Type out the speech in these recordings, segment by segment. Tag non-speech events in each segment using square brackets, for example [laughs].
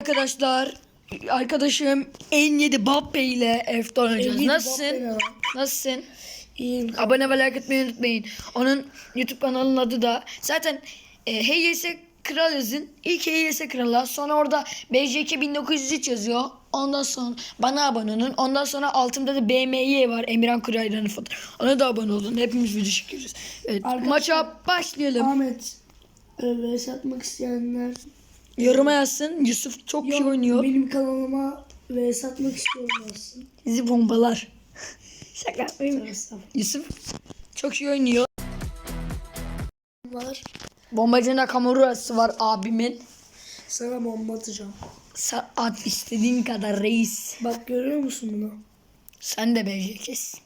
Arkadaşlar arkadaşım en 7 Bappe ile F oynayacağız. En yedi Nasılsın? Nasılsın? İyiyim. Abone ve like etmeyi unutmayın. Onun YouTube kanalının adı da zaten e, HYS Kral yazın. İlk HYS Kral'a sonra orada BJK 1903 yazıyor. Ondan sonra bana abone olun. Ondan sonra altımda da BMY var. Emirhan Kurayran'ın fotoğrafı. Ona da abone olun. Hepimiz video çekiyoruz. Evet. Arkadaşlar- Maça başlayalım. Ahmet. E, vs atmak isteyenler Yoruma yazsın. Yusuf çok iyi Yok, oynuyor. benim kanalıma vs atmak istiyorum yazsın. Bizi bombalar. [laughs] Şaka yapmayayım. Yusuf çok iyi oynuyor. Var. Bombacı Nakamura'sı var abimin. Sana bomba atacağım. Sa- at istediğin kadar reis. Bak görüyor musun bunu? Sen de BJK'sin.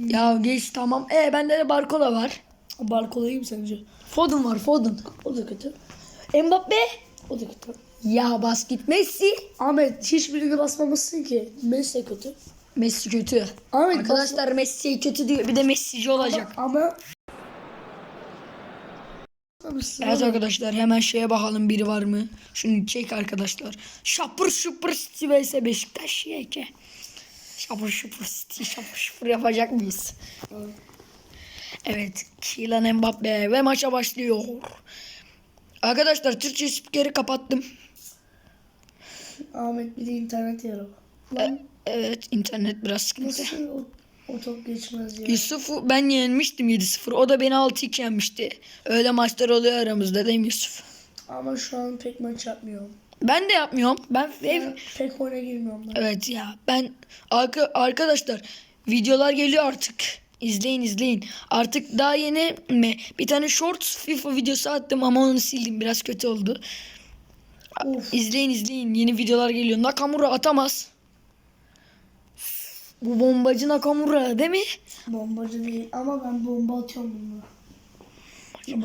Ya geç tamam. E bende de Barcola var. Barkolayım sence? Foden var Foden. O da kötü. Mbappe. O da kötü. Ya bas git Messi. Ahmet hiçbirini basmamışsın ki. Messi kötü. Messi kötü. Ahmet Arkadaşlar Messi kötü diyor. Bir de Messi'ci olacak. Ama basmamışsın. Evet arkadaşlar hemen şeye bakalım biri var mı? Şunu çek arkadaşlar. Şapır şupır City vs Beşiktaş yeke. Şapır şupur City şapır şupur yapacak mıyız? Evet. Kylian Mbappe ve maça başlıyor. Arkadaşlar Türkçe spikeri kapattım. Ahmet bir de internet yara. E- evet internet biraz sıkıntı. Nasıl o, o top geçmez ya? Yusuf'u ben yenmiştim 7-0. O da beni 6-2 yenmişti. Öyle maçlar oluyor aramızda değil mi Yusuf? Ama şu an pek maç yapmıyorum. Ben de yapmıyorum. Ben ev, Ben pek oyuna girmiyorum ben. Evet ya ben arka, arkadaşlar videolar geliyor artık. İzleyin izleyin. Artık daha yeni mi? Bir tane shorts FIFA videosu attım ama onu sildim. Biraz kötü oldu. Of. İzleyin izleyin. Yeni videolar geliyor. Nakamura atamaz. Bu bombacı Nakamura değil mi? Bombacı değil ama ben bomba atıyorum bununla.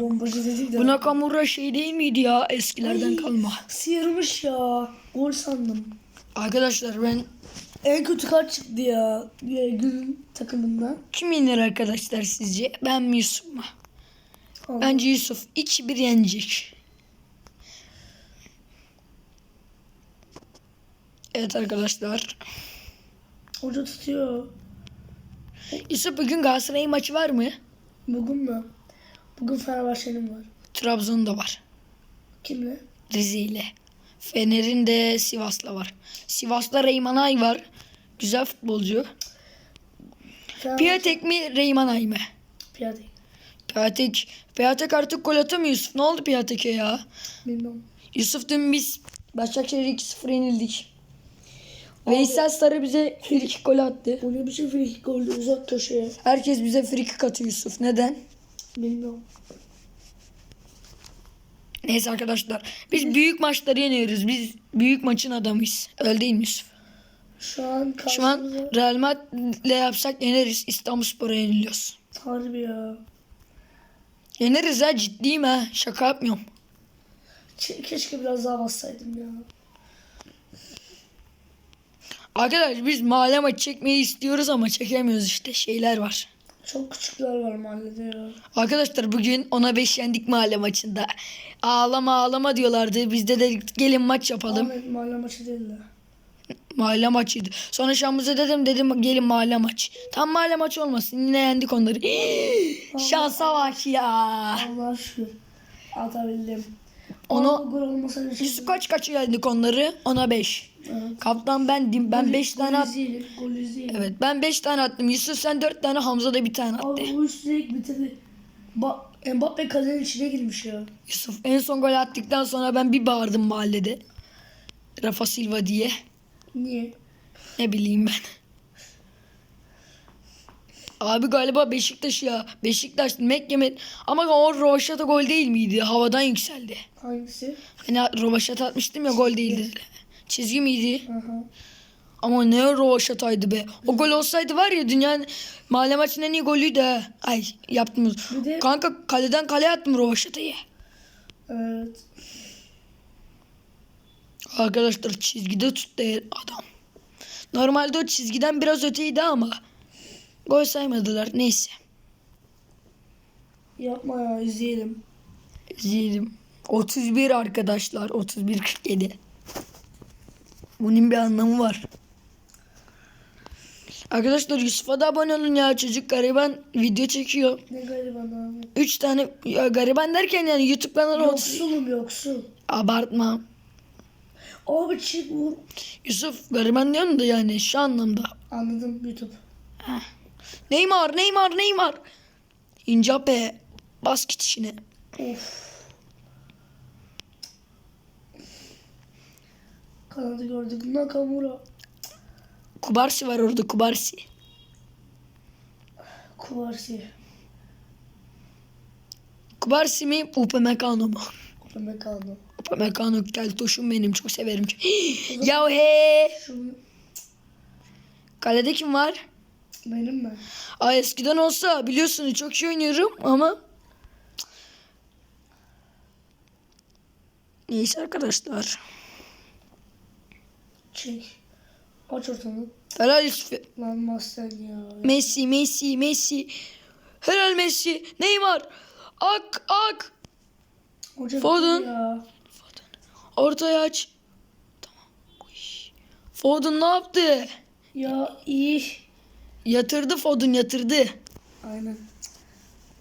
Bombacı dedik de. Bu Nakamura şey değil miydi ya eskilerden Ay. kalma. Sıyırmış ya. Gol sandım. Arkadaşlar ben En kötü kart çıktı ya. günün takımından. kim yenir arkadaşlar sizce? Ben mi Yusuf mu? Allah. Bence Yusuf 2-1 yenecek. Evet arkadaşlar. Hoca tutuyor. Yusuf bugün Galatasaray maçı var mı? Bugün mü? Bugün Fenerbahçe'nin var. Trabzon'da var. Kimle? Rize ile. Fener'in de Sivas'la var. Sivas'ta Reyman Ay var. Güzel futbolcu. Piatek mi Reyman Ay mı? Piyade. Piatek. Piatek artık gol atamıyor Yusuf. Ne oldu Piatek'e ya? Bilmem. Yusuf dün biz Başakşehir'e 2-0 yenildik. Veysel Sarı bize frikik gol attı. Bu ne biçim free goldü uzak köşeye. Herkes bize frikik atıyor Yusuf. Neden? Bilmiyorum. Neyse arkadaşlar. Biz büyük maçları yeniyoruz. Biz büyük maçın adamıyız. Öyle değil mi Yusuf? Şu an Şu an karşımıza Real Madrid'le yapsak yeneriz. İstanbulspor'a yeniliyoruz. harbi ya. Yeneriz ha ciddiyim ha. Şaka yapmıyorum. Ke- Keşke biraz daha bassaydım ya. Arkadaşlar biz mahalle maçı çekmeyi istiyoruz ama çekemiyoruz işte. Şeyler var. Çok küçükler var mahallede ya. Arkadaşlar bugün ona 5 yendik mahalle maçında. Ağlama ağlama diyorlardı. Biz de dedik gelin maç yapalım. Ahmet mahalle maçı değil de. Mahalle maçıydı. Sonra Şamuz'a dedim dedim gelin mahalle maç. Tam mahalle maçı olmasın. Yine yendik onları. [gasps] Şansa bak ya. Allah şükür. Atabildim. Şimdi- Yusuf kaç kaç yendik onları? Ona 5. Evet. Kaptan bendim. Ben 5 tane attım. Evet ben 5 tane attım. Yusuf sen 4 tane Hamza da bir tane attı. Abi üç direkt bitirdi. Ba Mbappe kalenin içine girmiş ya. Yusuf en son gol attıktan sonra ben bir bağırdım mahallede. Rafa Silva diye. Niye? Ne bileyim ben. Abi galiba Beşiktaş ya. Beşiktaş Mekkemet ama o Rovaşata gol değil miydi? Havadan yükseldi. Hangisi? Hani Rovaşata atmıştım ya gol değildi. Çizgi miydi? Aha. Ama ne Rovaşata'ydı be. O gol olsaydı var ya dünyanın mahalle maçının en iyi golüydü ha. Ay yaptım. De- Kanka kaleden kaleye attım Rovaşata'yı. Evet. Arkadaşlar çizgide tuttu adam. Normalde o çizgiden biraz öteydi ama gol saymadılar. Neyse. Yapma ya izleyelim. İzleyelim. 31 arkadaşlar. 31 47. Bunun bir anlamı var. Arkadaşlar Yusuf'a da abone olun ya. Çocuk gariban video çekiyor. Ne gariban abi. 3 tane ya gariban derken yani YouTube kanalı 30. Yoksulum yoksul. Abartma. Abi çık vur. Yusuf gariban diyorsun da yani şu anlamda. Anladım YouTube. Neymar, Neymar, Neymar. Incape. Bas git işine. Of. Kanadı gördük. Nakamura. Kubarsi var orada Kubarsi. Kuvarsi. Kubarsi mi Upamecano mu? Upamecano. Upamecano gel toşum benim çok severim. [gasps] ya he. Şu Kalede kim var? Benim mi? Ay eskiden olsa biliyorsunuz çok iyi oynuyorum ama Neyse arkadaşlar. Çek. Aç ortanı. Helal Yusuf. Lan Masten ya. Messi, Messi, Messi. Helal Messi. Neymar. Ak, ak. Hoca Foden. ya. Ortaya aç. Tamam. Uy. Foden ne yaptı? Ya iyi. Yatırdı Foden yatırdı. Aynen.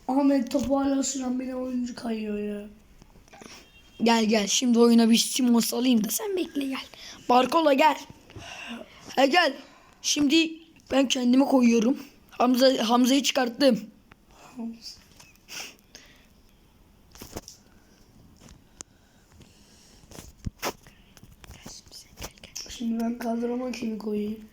Ahmet topu hala süren beni oyuncu kayıyor ya. Gel gel şimdi oyuna bir Simons alayım da sen bekle gel. Barkola gel. Ha gel. Şimdi ben kendimi koyuyorum. Hamza Hamza'yı çıkarttım. Şimdi ben kadroma kimi koyayım?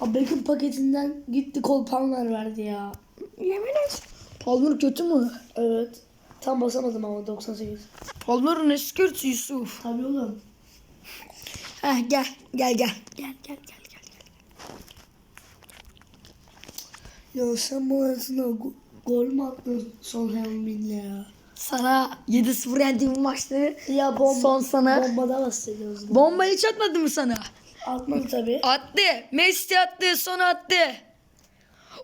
Abi Beckham paketinden gitti kol Palmer verdi ya. Yemin et. Palmer kötü mü? Evet. Tam basamadım ama 98. Palmer'ın eski kötü Yusuf. Tabii oğlum. Heh gel gel gel. Gel gel gel gel. Ya sen bu arasında go- gol mü attın son Heung-min'le ya? Sana 7-0 yendiğim maçları Ya bomba, Son sana. Bombada bahsediyoruz. bomba hiç atmadı mı sana? Atmadı tabii. Attı. Messi attı. Son attı.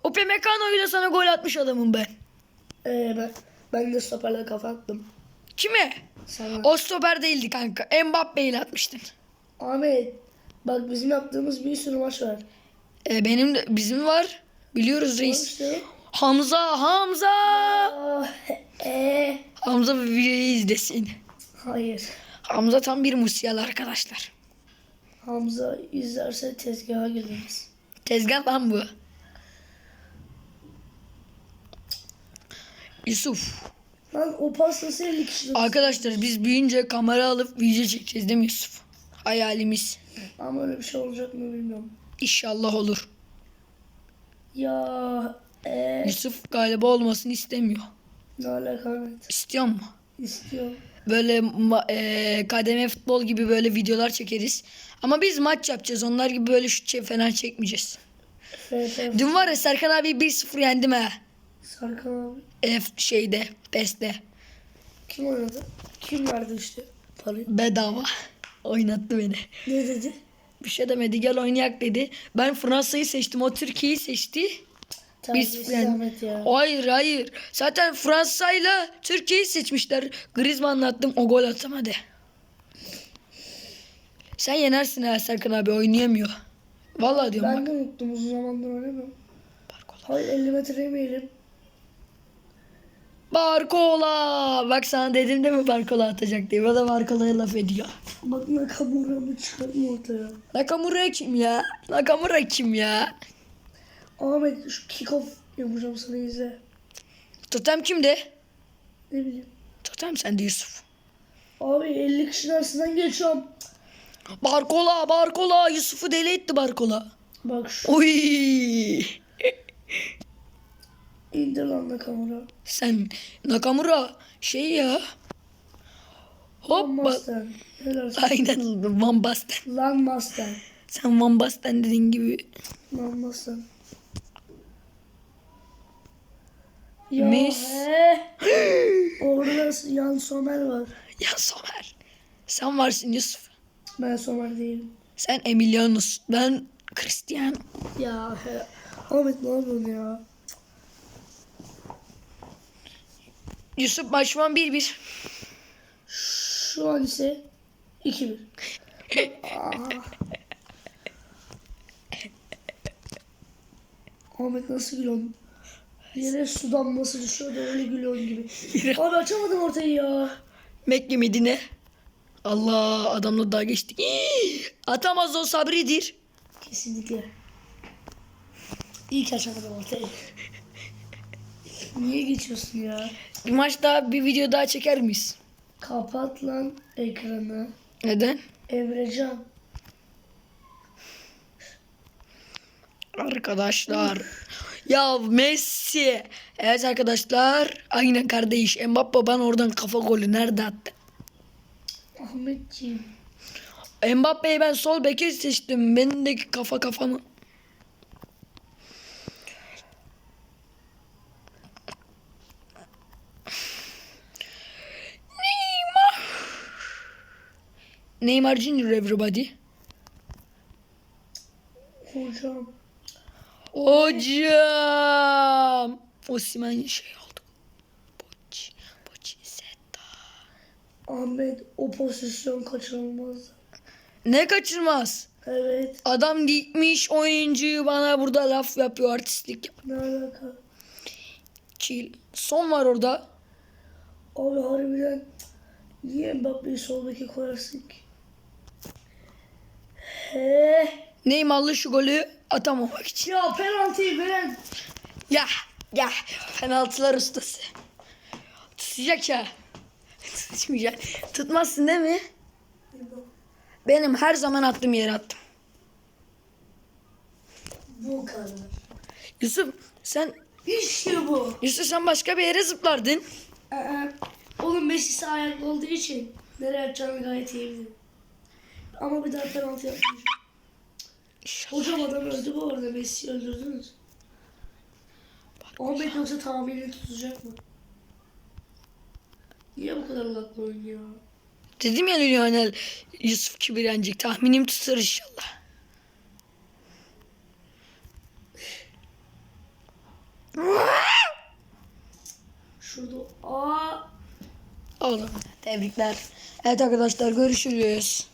Upamecano'yu da sana gol atmış adamım ben. Ee, ben, ben de stoperle kafa attım. Kime? Sana. O stoper değildi kanka. Mbappe ile atmıştın. Ahmet bak bizim yaptığımız bir sürü maç var. E, benim de bizim var. Biliyoruz reis. İşte. Hamza, Hamza. Ah, ee, Hamza videoyu izlesin. hayır. Hamza tam bir musial arkadaşlar. Hamza izlerse tezgaha geliriz. Tezgah lan bu. Yusuf. Lan o pastası 50 kişi. Arkadaşlar biz büyüyünce kamera alıp video çekeceğiz değil mi Yusuf? Hayalimiz. Ama öyle bir şey olacak mı bilmiyorum. İnşallah olur. Ya ee, Yusuf galiba olmasını istemiyor. ne alaka? İstiyor mu? İstiyorum. Böyle e, kademe futbol gibi böyle videolar çekeriz. Ama biz maç yapacağız. Onlar gibi böyle şut falan çekmeyeceğiz. FF Dün var ya Serkan abi 1-0 yendim ha. Sarkan abi. F şeyde, PES'te. Kim oynadı? Kim verdi işte parayı? Bedava. [laughs] Oynattı beni. Ne dedi? Bir şey demedi gel oynayak dedi. Ben Fransa'yı seçtim. O Türkiye'yi seçti. Terbiyesiz yani- Ahmet ya. Hayır hayır. Zaten Fransa'yla Türkiye'yi seçmişler. Griezmann'la attım o gol atamadı. Sen yenersin ha Serkan abi oynayamıyor. Vallahi diyorum Ben bak. de unuttum uzun zamandır oynamıyorum. Barkola. Hayır 50 metre yemeyelim. Barkola. Bak sana dedim de mi Barkola atacak diye. O da Barkola'ya laf ediyor. Bak Nakamura'mı çıkartma ortaya. Nakamura kim ya? Nakamura kim ya? Ahmet şu kick-off yapacağım sana izle. Totem kimde? Ne bileyim. Totem sende Yusuf. Abi 50 kişinin arasından geçiyorum. Barkola, Barkola. Yusuf'u deli etti Barkola. Bak şu Oy. indir lan Nakamura. Sen Nakamura şey ya. Hop bak. Aynen Van Basten. Lan Masten. Sen Van Basten dediğin gibi. Lan Masten. Ya Mis. he. [gasps] Orada Yan Somer var. Ya Somer. Sen varsın Yusuf. Ben Somer değilim. Sen Emilianus. Ben Cristiano. Ya he. Ahmet ne yapıyorsun ya? Yusuf maç şu an 1-1. Şu an ise 2-1. Aa. [laughs] Ahmet nasıl gülüyorsun? Yere su damlası düşüyor da öyle gülüyorsun gibi. Abi açamadım ortayı ya. Mekke Medine. Allah adamla daha geçtik. Atamaz o sabridir. Kesinlikle. İyi ki açamadım ortayı. Niye geçiyorsun ya? Bir maç daha bir video daha çeker miyiz? Kapat lan ekranı. Neden? Emrecan. Arkadaşlar. Ya Messi. Evet arkadaşlar. Aynen kardeş. Mbappe bana oradan kafa golü nerede attı? Ahmetciğim. Mbappe'yi ben sol beke seçtim. Benim de kafa kafamı. Neymar. Neymar Junior everybody. Hocam. Hocam. Osimhen şey oldu. Poç. Poç Zeta. Ahmet o pozisyon kaçırılmaz. Ne kaçırmaz? Evet. Adam gitmiş oyuncuyu bana burada laf yapıyor artistlik. Ne alaka? Chill. Son var orada. Abi harbiden niye Mbappe'yi sol beke koyarsın ki? He. Neymar'lı şu golü atamamak için. Ya penaltıyı veren. Ya ya penaltılar ustası. Tutacak ya. Tutmayacak. Tutmazsın değil mi? Benim her zaman attığım yere attım. Bu kadar. Yusuf sen İşte bu. Yusuf sen başka bir yere zıplardın. Ee, Oğlum Messi ayaklı olduğu için nereye atacağını gayet iyi biliyor. Ama bir daha penaltı yapmış. Hocam adam öldü bu arada. Messi'yi öldürdünüz. Ahmet yoksa tahmini tutacak mı? Niye bu kadar laklı oynuyor? Dedim ya Lionel Yusuf kibir yenecek. Tahminim tutar inşallah. Şurada aa Oğlum tebrikler. Evet arkadaşlar görüşürüz.